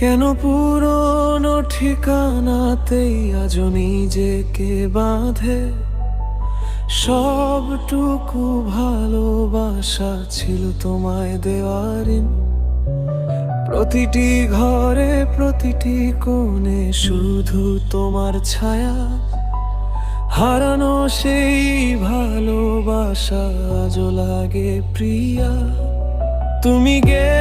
কেন পুরনো ঠিকানাতেই আজ নিজেকে বাঁধে? সবটুকু ভালোবাসা ছিল তোমায় দেওয়ারিন। প্রতিটি ঘরে, প্রতিটি কোণে শুধু তোমার ছায়া। হারানো সেই ভালোবাসা আজও লাগে প্রিয়া। তুমি গেলে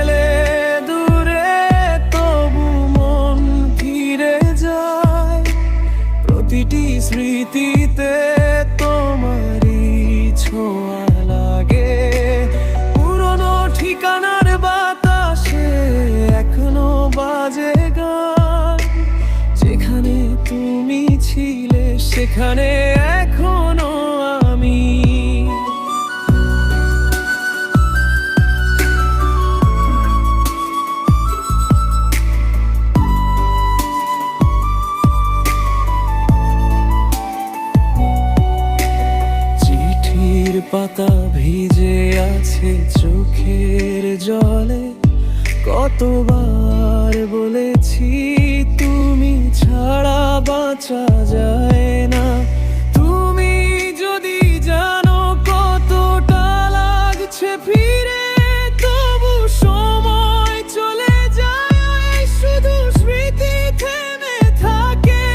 স্মৃতিতে তোমারই ছোঁয়া লাগে। পুরনো ঠিকানার বাতাসে এখনও বাজে গান। যেখানে তুমি ছিলে সেখানে পাতা ভিজে আছে চোখের জলে। কতবার বলেছি, তুমি ছাড়া বাঁচা যায় না। তুমি যদি জানো কতটা লাগছে ফিরে, তবু সময় চলে যায়, শুধু স্মৃতি থেমে থাকে।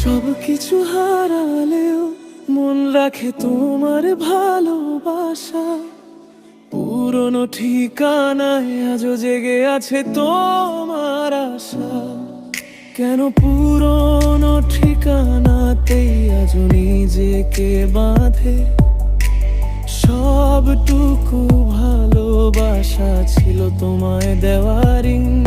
সবকিছু হারালেও মন রাখে তোমার ভালোবাসা। পুরনো ঠিকানায় আজও জেগে আছে তোমার আশা। কেন পুরনো ঠিকানাতেই আজও নিজেকে বাঁধে? সবটুকু ভালোবাসা ছিল তোমায় দেওয়ারিং